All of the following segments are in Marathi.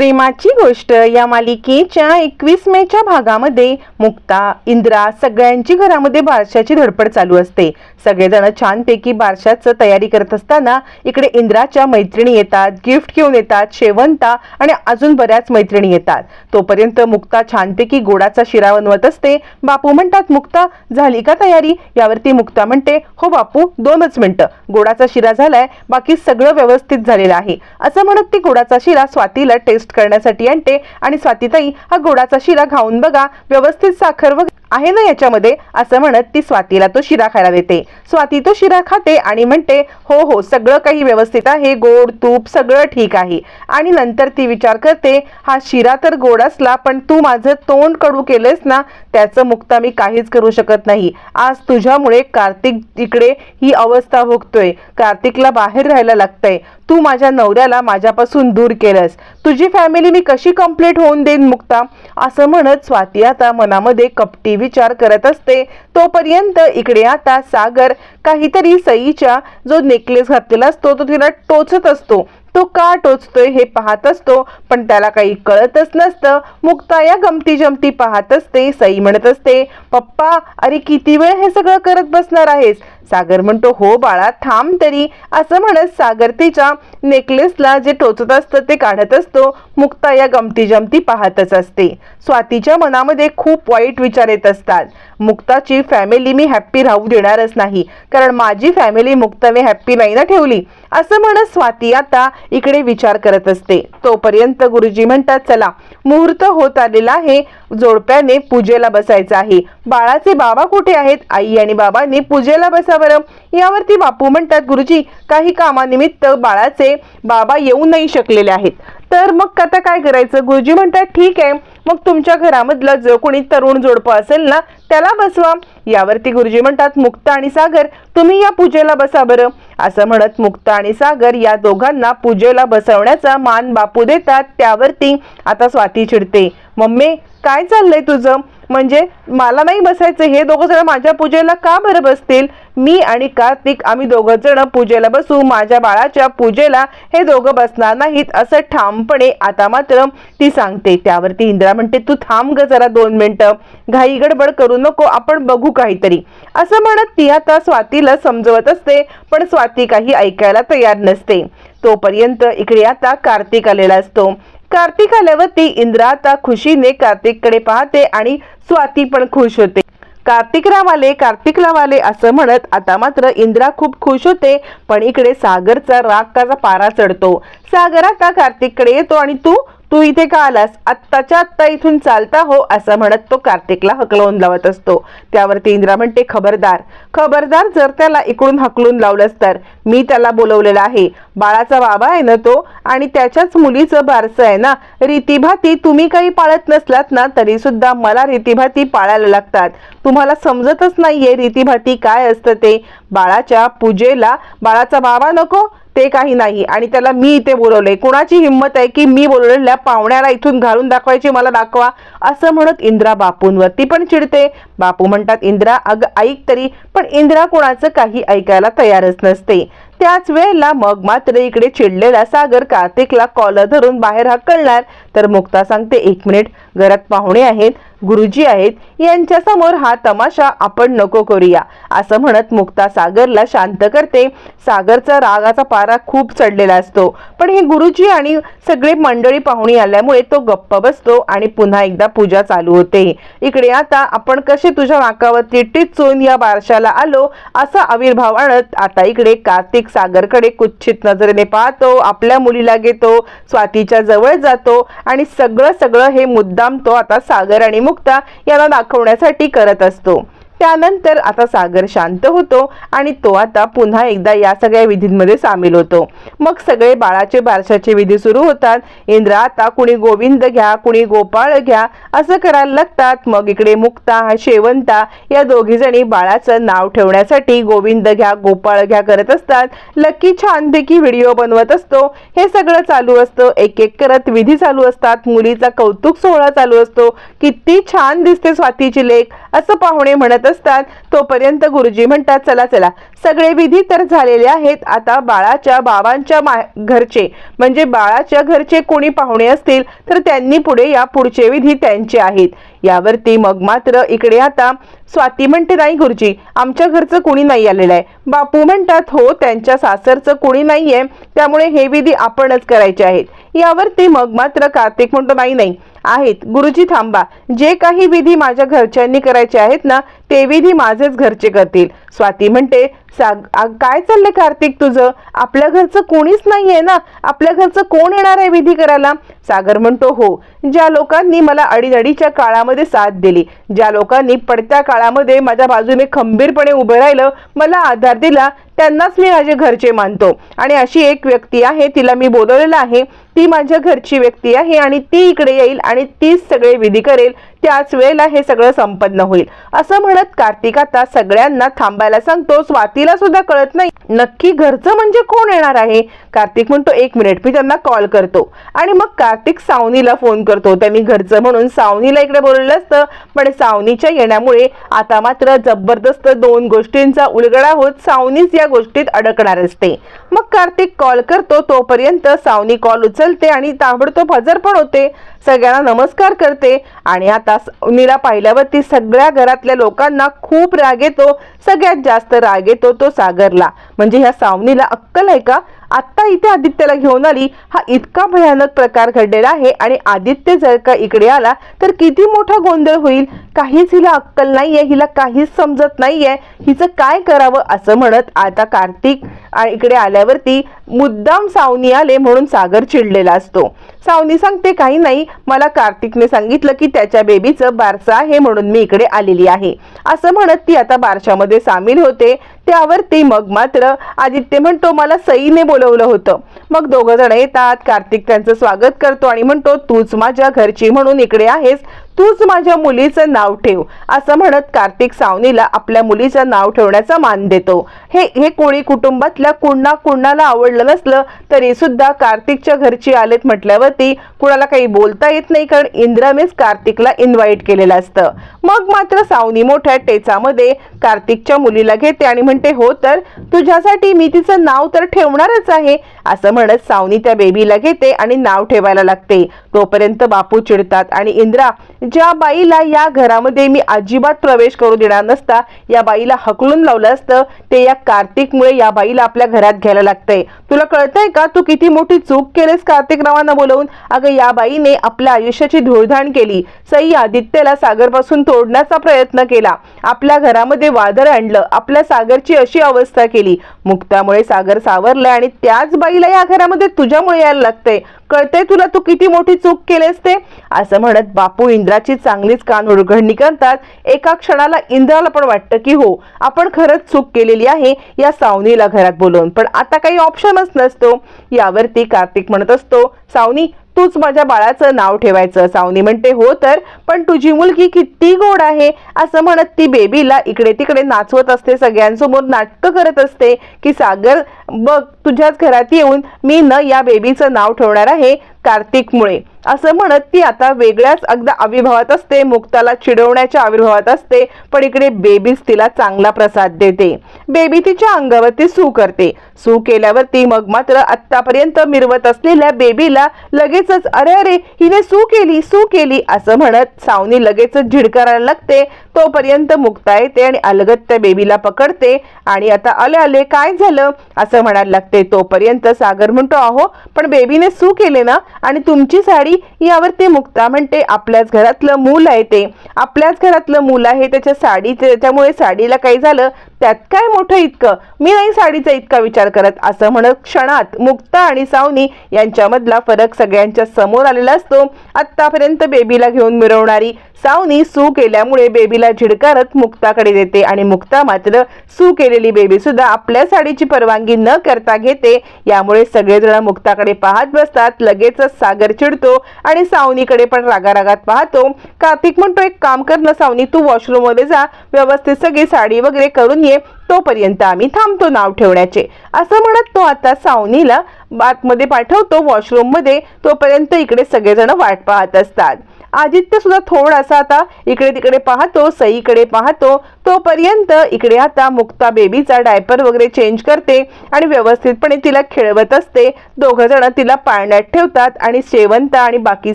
प्रेमाची गोष्ट या मालिकेच्या एकवीस मेच्या भागामध्ये मुक्ता इंद्रा सगळ्यांची घरामध्ये बारशाची धडपड चालू असते. सगळेजण छानपैकी बारशाचं तयारी करत असताना इकडे इंद्राच्या मैत्रिणी येतात गिफ्ट घेऊन येतात शेवंता आणि अजून बऱ्याच मैत्रिणी येतात. तोपर्यंत मुक्ता छानपैकी गोडाचा शिरा बनवत असते. बापू म्हणतात मुक्ता झाली का तयारी? यावरती मुक्ता म्हणते हो बापू दोनच मिनटं. गोडाचा शिरा झालाय बाकी सगळं व्यवस्थित झालेलं आहे. असं म्हणत ती गोडाचा शिरा स्वातीला टेस्ट करण्यासाठी आणते. आणि स्वातीताई हा गोडाचा शिरा घाऊन बघा. व्यवस्थित साखर व आहे ना याच्यामध्ये? असं म्हणत ती स्वातीला तो शिरा खायला देते. स्वाती तो शिरा खाते आणि म्हणते हो हो सगळं काही व्यवस्थित आहे. गोड तूप सगळं ठीक आहे. आणि नंतर ती विचार करते हा शिरा तर गोड असला पण तू माझं तोंड कडू केलंस ना त्याचं मुक्ता मी काहीच करू शकत नाही. आज तुझ्यामुळे कार्तिक इकडे ही अवस्था भोगतोय. कार्तिकला बाहेर राहायला लागतंय. तू माझ्या नवऱ्याला माझ्यापासून दूर केलंस. तुझी फॅमिली मी कशी कंप्लीट होऊन देईन मुक्ता? असं म्हणत स्वाती आता मनामध्ये कपटी विचार करत असते. तोपर्यंत इकडे आता सागर काहीतरी सईच्या जो नेकलेस घातलेला असतो तो तिला टोचत असतो. तो का टोचतोय हे पाहत असतो पण त्याला काही कळतच नसतं. मुक्ता या गमती जमती पाहत असते. सई म्हणत असते पप्पा अरे किती वेळ हे सगळं करत बसणार आहेस? सागर म्हणतो हो बाळा थांब तरी. असं म्हणत सागर तिच्या नेकलेसला जे टोचत असतं ते काढत असतो. मुक्ता या गमती जमती पाहतच असते. स्वातीच्या मनामध्ये खूप वाईट विचार येत असतात. मुक्ताची फॅमिली मी हॅप्पी राहू देणारच नाही. कारण माझी फॅमिली मुक्ताने हॅप्पी नाही ना ठेवली. असं म्हणत स्वाती आता इकडे विचार करत असते. तोपर्यंत गुरुजी म्हणतात चला मुहूर्त होत आलेला आहे. जोडप्याने पूजेला बसायचं आहे. बाळाचे बाबा कुठे आहेत? आई आणि बाबांनी पूजेला बसा बरं यावरती बापू म्हणतात गुरुजी काही कामानिमित्त बाळाचे बाबा येऊ नाही शकलेले आहेत. तर मग आता काय करायचं? गुरुजी म्हणतात ठीक आहे. मग तुमच्या घरामधलं जो कोणी तरुण जोडपं असेल ना त्याला बसवा. यावरती गुरुजी म्हणतात मुक्ता आणि सागर तुम्ही या पूजेला बसा बरं. असं म्हणत मुक्ता आणि सागर या दोघांना पूजेला बसवण्याचा मान बापू देतात. त्यावरती आता स्वाती चिडते. मम्मी काय चाललंय तुझं? म्हणजे मला नाही बसायचं हे दोघं जण माझ्या पूजेला का बरं बसतील? मी आणि कार्तिक आम्ही दोघं जण पूजेला बसू माझ्या बाळाच्या पूजेला हे दोघं बसणार नाहीत असं ठामपणे आता मात्र ती सांगते. त्यावरती इंद्रा म्हणते तू थांब ग जरा दोन मिनटं. घाई गडबड करू नको आपण बघू काहीतरी. असं म्हणत ती आता स्वातीला समजवत असते पण स्वाती काही ऐकायला तयार नसते. तोपर्यंत इकडे आता कार्तिक आलेला असतो. कार्तिक आल्यावरती इंद्रा आता खुशीने कार्तिककडे पाहते आणि स्वाती पण खुश होते. कार्तिकराव आले कार्तिकराव आले असं म्हणत आता मात्र इंद्रा खूप खुश होते पण इकडे सागरचा राग का पारा चढतो. सागर आता कार्तिककडे येतो आणि तू तू इथे का आलास? आत्ताच्या आत्ता इथून चालता हो असं म्हणत तो कार्तिकला हकलवून लावत असतो. त्यावरती इंद्रा म्हणते खबरदार. खबरदार जर त्याला इकडून हकलून लावलंस तर? मी त्याला बोलवलेला आहे. बाळाचा बाबा आहे ना तो? आणि त्याच्याच मुलीचं बारसं आहे ना? रीतीभाती तुम्ही काही पाळत नसलात ना तरी सुद्धा मला रीतीभाती पाळायला लागतात. तुम्हाला समजतच नाहीये रीतीभाती काय असतं ते. बाळाच्या पूजेला बाळाचा बाबा नको ते काही नाही. आणि त्याला मी इथे बोलवलंय. कुणाची हिंमत आहे की मी बोलवलेल्या पाहुण्याला इथून घालून दाखवायची मला दाखवा असं म्हणत इंद्रा बापूंवरती पण चिडते. बापू म्हणतात इंद्रा अग ऐक तरी पण इंद्रा कोणाचं काही ऐकायला तयारच नसते. त्याच वेळेला मग मात्र इकडे चिडलेला सागर कार्तिकला कॉलर धरून बाहेर हकलणार तर मुक्ता सांगते एक मिनिट घरात पाहुणे आहेत गुरुजी आहेत यांच्यासमोर हा तमाशा आपण नको करूया. असं म्हणत मुक्ता सागरला शांत करते. सागरचा रागाचा पारा खूप चढलेला असतो. पण हे गुरुजी आणि सगळे मंडळी पाहुणे आल्यामुळे तो गप्प बसतो आणि पुन्हा एकदा पूजा चालू होते. इकडे आता आपण कसे तुझ्या नाकावरती टिचून या बारशाला आलो? असा आविर्भाव आणत आता इकडे कार्तिक सागरकडे कुच्छित नजरेने पाहतो. आपल्या मुलीला घेतो स्वातीच्या जवळ जातो आणि सगळं सगळं हे मुद्दाम तो आता सागर आणि मुक्ता याला दाखवण्यासाठी करत असतो. त्यानंतर आता सागर शांत होतो आणि तो आता पुन्हा एकदा या सगळ्या विधींमध्ये सामील होतो. मग सगळे बाळाचे बारशाचे विधी सुरू होतात. इंद्र आता कुणी गोविंद घ्या कुणी गोपाळ घ्या असं करायला लागतात. मग इकडे मुक्ता हा शेवंता या दोघी जणी बाळाचं नाव ठेवण्यासाठी गोविंद घ्या गोपाळ घ्या करत असतात. लकी छानपैकी व्हिडिओ बनवत असतो. हे सगळं चालू असतं. एक एक करत विधी चालू असतात. मुलीचा कौतुक सोहळा चालू असतो. किती छान दिसते स्वातीची लेख. असं पाहुणे म्हणत असतात तोपर्यंत गुरुजी म्हणतात चला चला. सगळे विधी तर झालेले आहेत. आता बाळाच्या बाबांच्या मा घरचे म्हणजे बाळाच्या घरचे कोणी पाहुणे असतील तर त्यांनी पुढे या पुढचे विधी त्यांचे आहेत. यावरती मग मात्र इकडे आता स्वाती म्हणते नाही गुरुजी आमच्या घरचं कोणी नाही आलेलं आहे. बापू म्हणतात हो त्यांच्या सासरचं कोणी नाहीये त्यामुळे हे विधी आपणच करायचे आहेत. यावर ते मग मात्र कार्तिक म्हणतो नाही नाही आहेत. गुरुजी थांबा. जे काही विधी माझ्या घरच्यांनी करायचे आहेत ना ते विधी माझेच घरचे करतील. स्वाती म्हणते साग काय चाललंय कार्तिक तुझं? आपल्या घरचं कोणीच नाहीये ना? आपल्या घरचं कोण येणार आहे विधी करायला? सागर म्हणतो हो. ज्या लोकांनी मला अडीअडीच्या काळामध्ये साथ दिली ज्या लोकांनी पडत्या काळामध्ये माझ्या बाजूने खंबीरपणे उभं राहिलं मला आधार दिला त्यांनाच मी माझे घरचे मानतो. आणि अशी एक व्यक्ती आहे तिला मी बोलवलेलं आहे. ती माझ्या घरची व्यक्ती आहे आणि ती इकडे येईल आणि तीच सगळे विधी करेल. त्याच वेळेला हे सगळं संपन्न होईल. असं म्हणत कार्तिक आता सगळ्यांना थांबायला सांगतो. स्वातीला सुद्धा कळत नाही. नक्की घरचं म्हणजे कोण येणार आहे? कार्तिक म्हणतो एक मिनिट मी त्यांना कॉल करतो. आणि मग कार्तिक सावनीला फोन करतो. त्यांनी घरचं म्हणून सावनीला इकडे बोलवलं असतं. पण सावनीच्या येण्यामुळे आता मात्र जबरदस्त दोन गोष्टींचा उलगडा होत सावनीच या गोष्टीत अडकणार असते. मग कार्तिक कॉल करतो तोपर्यंत सावनी कॉल उचलते आणि ताबडतोब हजर पण होते. सगळ्यांना नमस्कार करते आणि आता सावनीला पाहिल्यावरती सगळ्या घरातल्या लोकांना खूप राग येतो. सगळ्यात जास्त राग येतो तो सागरला. म्हणजे ह्या सावनीला अक्कल आहे का? आत्ता इथे आदित्यला घेऊन आली. हा इतका भयानक प्रकार घडलेला आहे आणि आदित्य जर का इकडे आला तर किती मोठा गोंधळ होईल? काहीच हिला अक्कल नाहीये हिला काहीच समजत नाहीये. हिचं काय करावं असं म्हणत आता कार्तिक इकडे आल्यावरती मुद्दाम सावनी आले म्हणून सागर चिडलेला असतो. सावनी सांगते काही नाही मला कार्तिकने सांगितलं की त्याच्या बेबीचं बारसा आहे म्हणून मी इकडे आलेली आहे. असं म्हणत ती आता बारशामध्ये सामील होते. त्यावरती मग मात्र आदित्य म्हणतो मला सईने बोलवलं होतं. मग दोघं जण येतात. कार्तिक त्यांचं स्वागत करतो आणि म्हणतो तूच माझ्या घरची म्हणून इकडे आहेस. तूच माझ्या मुलीचं नाव ठेव असं म्हणत कार्तिक सावनीला आपल्या मुलीचं नाव ठेवण्याचा मान देतो. हे हे कोळी कुटुंबातल्या कुणा कुणाला आवडलं नसलं तरी सुद्धा कार्तिकच्या घरची आलेत म्हटल्यावरती कुणाला काही बोलता येत नाही कारण इंद्रानेच कार्तिकला इन्व्हाइट केलेलं असतं. मग मात्र सावनी मोठ्या टेचामध्ये कार्तिकच्या मुलीला घेते आणि म्हणते हो तर तुझ्यासाठी मी तिचं नाव तर ठेवणारच आहे असं म्हणत सावनी त्या बेबीला घेते आणि नाव ठेवायला लागते. तोपर्यंत बापू चिडतात. आणि इंद्रा ज्या बाईला या घरामध्ये मी अजिबात प्रवेश करू देणार नसता या बाईला हकलून लावलं असतं ते या कार्तिकमुळे या बाईला आपल्या घरात घ्यायला लागतंय. तुला कळतंय का? तू किती मोठी चूक केलीस कार्तिक रावांना बोलवून? अगं या बाईने आपल्या आयुष्याची धूळधाण केली. सई आदित्यला सागरपासून तोडण्याचा प्रयत्न केला. आपल्या घरामध्ये वादळ आणलं. आपल्या सागरची अशी अवस्था केली. मुक्तामुळे सागर सावरलं आणि त्याच बाईला या घरामध्ये तुझ्यामुळे यायला लागतंय. कळते तुला तू किती मोठी चूक केलीस ते? असं म्हणत बापू इंद्राची चांगलीच कान उडघडणी करतात. एका क्षणाला इंद्राला पण वाटतं की हो आपण खरंच चूक केलेली आहे या सावनीला घरात बोलवून. पण आता काही ऑप्शनच नसतो. यावरती कार्तिक म्हणत असतो सावनी तूच माझ्या बाळाचं नाव ठेवायचं. सावनी म्हणते हो तर? पण तुझी मुलगी किती गोड आहे. असं म्हणत ती बेबीला इकडे तिकडे नाचवत असते सगळ्यांसमोर नाटकं करत असते की सागर बघ तुझ्याच घरात येऊन मी न या बेबीचं नाव ठेवणार आहे कार्तिकमुळे असं म्हणत ती आता वेगळ्याच अगदा आविर्भावात असते मुक्ताला चिडवण्याच्या आविर्भावात असते पण इकडे बेबीच तिला चांगला प्रसाद देते. बेबी तिच्या अंगावरती सू करते. सू केल्यावरती मग मात्र आत्तापर्यंत मिरवत असलेल्या बेबीला लगेचच अरे अरे हिने सू केली सू केली असं म्हणत सावनी लगेचच झिडकारायला लागते. तोपर्यंत मुक्ता येते आणि अलगत त्या बेबीला पकडते आणि आता आले आले काय झालं? असं म्हणायला लागते. तोपर्यंत सागर म्हणतो अहो पण बेबीने सू केले ना? आणि तुमची साडी यावरती मुक्ता म्हणते आपल्याच घरातलं मूल आहे ते. आपल्याच घरातलं मूल आहे त्याच्या साडी त्याच्यामुळे साडीला काही झालं? त्यात काय मोठं इतकं? मी नाही साडीचा इतका विचार करत. असं म्हणत क्षणात मुक्ता आणि सावनी यांच्यामधला फरक सगळ्यांच्या समोर आलेला असतो. आतापर्यंत बेबीला घेऊन मिरवणारी सावनी सू केल्यामुळे बेबीला झिडकारत मुक्ताकडे देते आणि मुक्ता मात्र सू केलेली बेबी सुद्धा आपल्या साडीची परवानगी न करता घेते. यामुळे सगळेजण मुक्ताकडे पाहत बसतात. लगेचच सागर चिडतो आणि सावनीकडे पण रागारागात पाहतो. कार्तिक म्हणतो एक काम कर ना सावनी तू वॉशरूममध्ये जा. व्यवस्थित सगळी साडी वगैरे करून ये. तोपर्यंत आम्ही थांबतो नाव ठेवण्याचे. असं म्हणत तो आता सावनीला बातमध्ये पाठवतो वॉशरूममध्ये तोपर्यंत इकडे सगळेजण वाट पाहत असतात. आदित्य सुद्धा थोडासा आता इकडे तिकडे पाहतो सईकडे पाहतो. तोपर्यंत इकडे आता मुक्ता बेबीचा डायपर वगैरे चेंज करते आणि व्यवस्थितपणे तिला खेळवत असते. दोघं जण तिला पाळण्यात ठेवतात आणि शेवंत आणि बाकी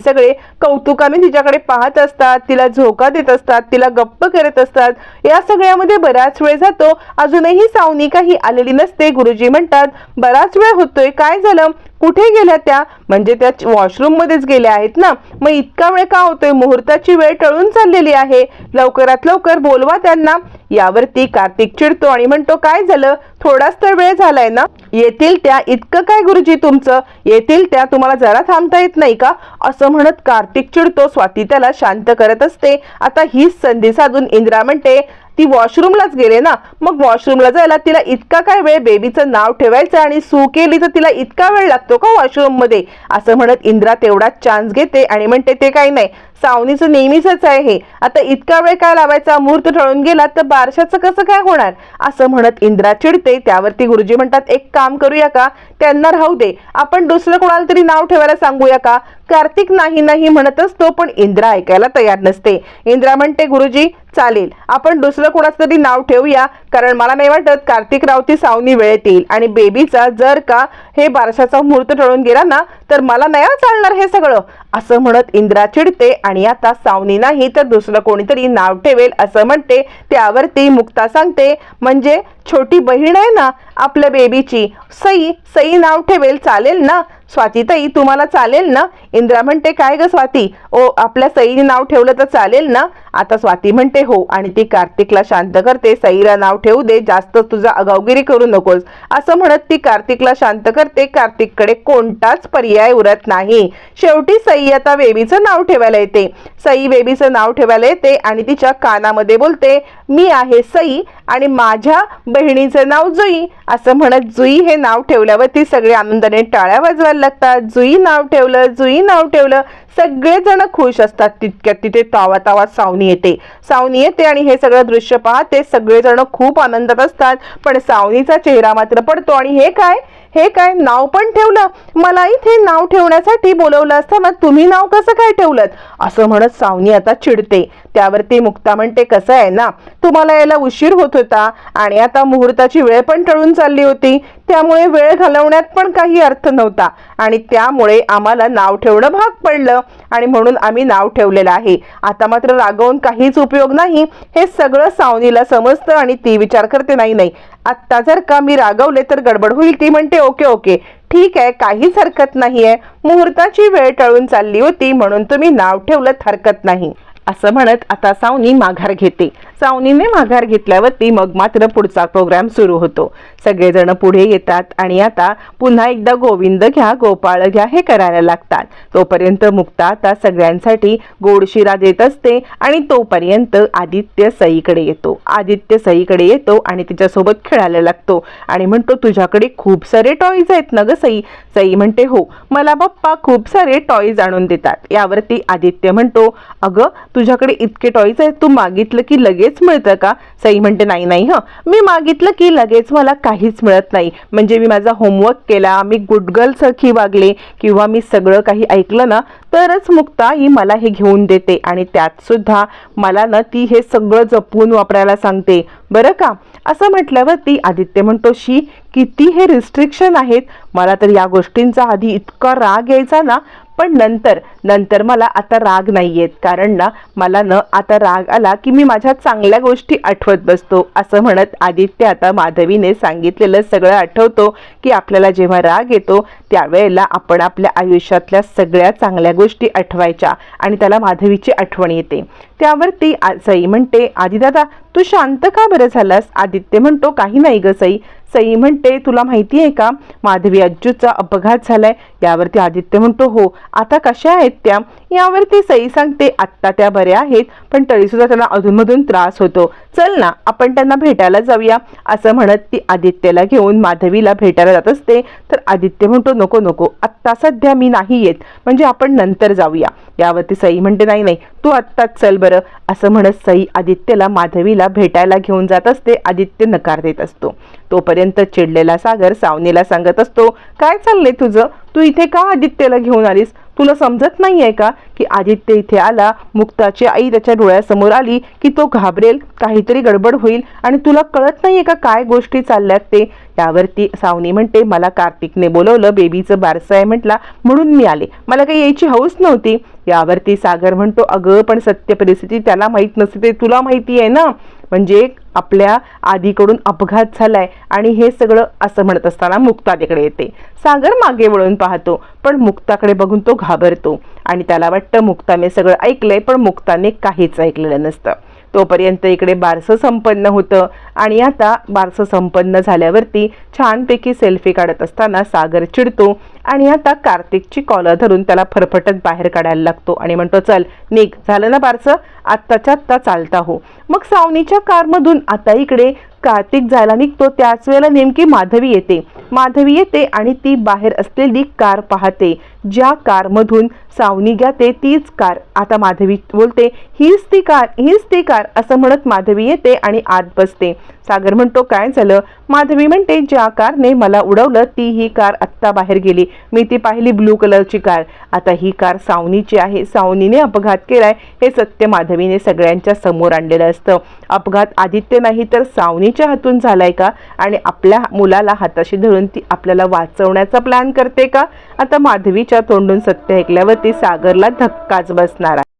सगळे कौतुकाने तिच्याकडे पाहत असतात. तिला झोका देत असतात तिला गप्प करत असतात. या सगळ्यामध्ये बराच वेळ जातो. अजूनही सावनी काही आलेली नसते. गुरुजी म्हणतात बराच वेळ होतोय. काय झालं? कुठे गेल्या त्या? म्हणजे त्या वॉशरूम मध्येच गेल्या आहेत ना? मग इतका वेळ का होतोय? मुहूर्ताची वेळ टळून चाललेली आहे. लवकरात लवकर बोलवा त्यांना. यावरती कार्तिक चिडतो आणि म्हणतो काय झालं? थोडाच तर वेळ झालाय ना? येतील त्या इतकं काय गुरुजी तुमचं? येतील त्या तुम्हाला जरा थांबता येत नाही का? असं म्हणत कार्तिक चिडतो. स्वाती त्याला शांत करत असते. आता हीच संधी साधून इंद्रा म्हणते ती वॉशरूमलाच गेले ना. मग वॉशरूमला जायला तिला इतका काय वेळ बेबीचं नाव ठेवायचं आणि सू केली तर तिला इतका वेळ लागतो का वॉशरूममध्ये असं म्हणत इंद्रा तेवढाच चान्स घेते आणि म्हणते ते काही नाही. सावनीचं नेहमीच आहे हे. आता इतका वेळ काय लावायचा? मुहूर्त ठळून गेला तर बारशाचं कसं काय होणार? असं म्हणत इंद्रा चिडते. त्यावरती गुरुजी म्हणतात एक काम करूया का? त्यांना राहू दे. आपण दुसरं कोणाला तरी नाव ठेवायला सांगूया का? कार्तिक नाही नाही म्हणत असतो पण इंद्रा ऐकायला तयार नसते. इंद्रा म्हणते गुरुजी चालेल. आपण दुसरं कोणाचं तरी नाव ठेवूया. कारण मला नाही वाटत कार्तिक रावती सावनी वेळेत येईल. आणि बेबीचा जर का हे बारशाचा मुहूर्त टळून गेला ना तर मला नाही चालणार हे सगळं. असं म्हणत इंद्रा चिडते आणि आता सावनी नाही तर दुसरं कोणीतरी नाव ठेवेल असं म्हणते. त्यावरती मुक्ता सांगते म्हणजे छोटी बहीण आहे ना आपल्या बेबीची सई सई नाव ठेवेल चालेल ना? स्वातीताई तुम्हाला चालेल ना? इंद्रा म्हणते काय ग स्वाती? ओ आपल्या सईने नाव ठेवलं तर चालेल ना? आता स्वाती म्हणते हो. आणि ती कार्तिकला शांत करते सईला नाव ठेवू दे जास्त तुझा अगावगिरी करू नकोस. असं म्हणत ती कार्तिकला शांत करते कार्तिककडे कोणताच पर्याय उरत नाही. शेवटी सई आता बेबीचं नाव ठेवायला येते. सई बेबीचं नाव ठेवायला येते आणि तिच्या कानामध्ये बोलते मी आहे सई आणि माझ्या बहिणीचं नाव जुई. असं म्हणत जुई हे नाव ठेवल्यावर ती सगळे आनंदाने टाळ्या वाजवायला लागतात. जुई नाव ठेवलं जुई नाव ठेवलं सगळेजण खुश असतात. तितक्यात तिथे तावा तावा सावनी येते. सावनी येते आणि हे सगळं दृश्य पाहते सगळेजण खूप आनंदात असतात. पण सावनीचा चेहरा मात्र पडतो आणि हे काय? हे काय? नाव पण ठेवलं. मला इथे नाव ठेवण्यासाठी बोलवलं असताना तुम्ही नाव कसं काय ठेवलं असं म्हणत सावनी आता चिडते. त्यावरती मुक्ता म्हणते कसं आहे ना? तुम्हाला यायला उशीर होत होता आणि आता मुहूर्ताची वेळ पण टळून चालली होती. त्यामुळे वेळ घालवण्यात पण काही अर्थ नव्हता आणि त्यामुळे आम्हाला नाव ठेवणं भाग पडलं आणि म्हणून आम्ही नाव ठेवलेलं आहे. आता मात्र रागवून काहीच उपयोग नाही. हे सगळं सावनीला समजतं आणि ती विचार करते नाही नाही. आत्ता जर का मी रागवले तर गडबड होईल. ती म्हणते ओके ओके. ठीक आहे काहीच हरकत नाहीये. मुहूर्ताची वेळ टळून चालली होती म्हणून तुम्ही नाव ठेवलं हरकत नाही. असं म्हणत आता सावनी माघार घेते. सावनीने माघार घेतल्यावरती मग मात्र पुढचा प्रोग्राम सुरू होतो. सगळेजण पुढे येतात आणि आता पुन्हा एकदा गोविंद घ्या गोपाळ घ्या हे करायला लागतात. तोपर्यंत मुक्ता आता सगळ्यांसाठी गोडशिरा देत असते आणि तोपर्यंत आदित्य सईकडे येतो. आदित्य सईकडे येतो आणि तिच्यासोबत खेळायला लागतो. आणि म्हणतो तुझ्याकडे खूप सारे टॉईज आहेत ना ग सई? सई म्हणते हो मला पप्पा खूप सारे टॉईज आणून देतात. यावरती आदित्य म्हणतो अगं तुझ्याकडे इतके टॉईज आहेत तू मागितलं की लगेच मिळतं का? सई म्हणते नाही नाही हं. मी मागितलं की लगेच मला काहीच मिळत नाही. म्हणजे मी माझा होमवर्क केला मी गुडगल सखी वागले किंवा मी सगळं काही ऐकलं ना तरच मुक्ता ही मला हे घेऊन देते आणि त्यात सुद्धा मला ना ती हे सगळं जपून वापरायला सांगते. बरं का? असं म्हटल्यावर ती आदित्य म्हणतो शी किती हे रिस्ट्रिक्शन आहेत. मला तर या गोष्टींचा आधी इतका राग यायचा ना पण नंतर नंतर मला आता राग नाही येत कारण ना मला न आता राग आला की मी माझ्या चांगल्या गोष्टी आठवत बसतो. असं म्हणत आदित्य आता माधवीने सांगितलेलं सगळं आठवतो की आपल्याला जेव्हा राग येतो त्यावेळेला आपण आपल्या आयुष्यातल्या सगळ्या चांगल्या गोष्टी आठवायच्या आणि त्याला माधवीची आठवण येते. त्यावर ती सई म्हणते आदिदादा तू शांत का बरं झालास? आदित्य म्हणतो काही नाही ग सई. सई म्हणते तुला माहिती आहे का? माधवी अज्जूचा अपघात झालाय. यावरती आदित्य म्हणतो हो आता कशा आहेत त्या? यावरती सई सांगते आत्ता त्या बऱ्या आहेत पण तरीसुद्धा त्यांना अधूनमधून त्रास होतो. चल ना आपण त्यांना भेटायला जाऊया. असं म्हणत ती आदित्यला घेऊन माधवीला भेटायला जात असते. तर आदित्य म्हणतो नको नको आत्ता सध्या मी नाही येत. म्हणजे आपण नंतर जाऊया. यावरती सई म्हणते नाही नाही तू आत्ताच चल बरं. असं म्हणत सई आदित्यला माधवीला भेटायला घेऊन जात असते. आदित्य नकार देत असतो. तोपर्यंत चिडलेला सागर सावनीला सांगत असतो काय चाललंय तुझं? तू इथे का आदित्यला घेऊन आलीस? तुला समजत नाही आहे का की आदित्य इथे आला मुक्ताची आई त्याच्या डोळ्यासमोर आली की तो घाबरेल काहीतरी गडबड होईल आणि तुला कळत नाही आहे का काय गोष्टी चालल्यात ते? यावरती सावनी म्हणते मला कार्तिकने बोलवलं बेबीचं बारसं आहे म्हटला म्हणून मी आले. मला काही यायची हौस नव्हती. यावरती सागर म्हणतो अगं पण सत्य परिस्थिती त्याला माहीत नसते ते तुला माहिती आहे ना? म्हणजे आपल्या आधीकडून अपघात झालाय आणि हे सगळं असं म्हणत असताना मुक्ता तिकडे येते. सागर मागे वळून पाहतो पण मुक्ताकडे बघून तो घाबरतो. आणि त्याला वाटतं मुक्ताने सगळं ऐकलंय पण मुक्ताने काहीच ऐकलेलं नसतं. तोपर्यंत इकडे बारसं संपन्न होतं. आणि आता बारसं संपन्न झाल्यावरती छानपैकी सेल्फी काढत असताना सागर चिडतो. आणि आता कार्तिकची कॉलर धरून त्याला फरफटत बाहेर काढायला लागतो. आणि म्हणतो चल निघ. झालं ना बारसं? आत्ताच्या आत्ता चालता हो. मग सावनीच्या कारमधून आता इकडे कार्तिक जायला निघतो. त्याच वेळेला नेमकी माधवी येते. माधवी येते आणि ती बाहेर असलेली कार पाहते. ज्या कारमधून सावनी घ्याते तीच कार. आता माधवी बोलते हीच ती कार हीच ती कार असं म्हणत माधवी येते आणि आत बसते. सागर म्हणतो काय झालं? माधवी म्हणते ज्या कारने मला उडवलं ती ही कार आत्ता बाहेर गेली. मी ती पाहिली ब्लू कलरची कार. आता ही कार सावनीची आहे. सावनीने अपघात केलाय हे सत्य माधवीने सगळ्यांच्या समोर आणलेलं असतं. अपघात आदित्य नाही तर सावनीच्या हातून झालाय का? आणि आपल्या मुलाला हाताशी धरून ती आपल्याला वाचवण्याचा प्लॅन करते का? आता माधवीच्या तोंडून सत्य ऐकल्यावर ती सागरला धक्काच बसणार आहे.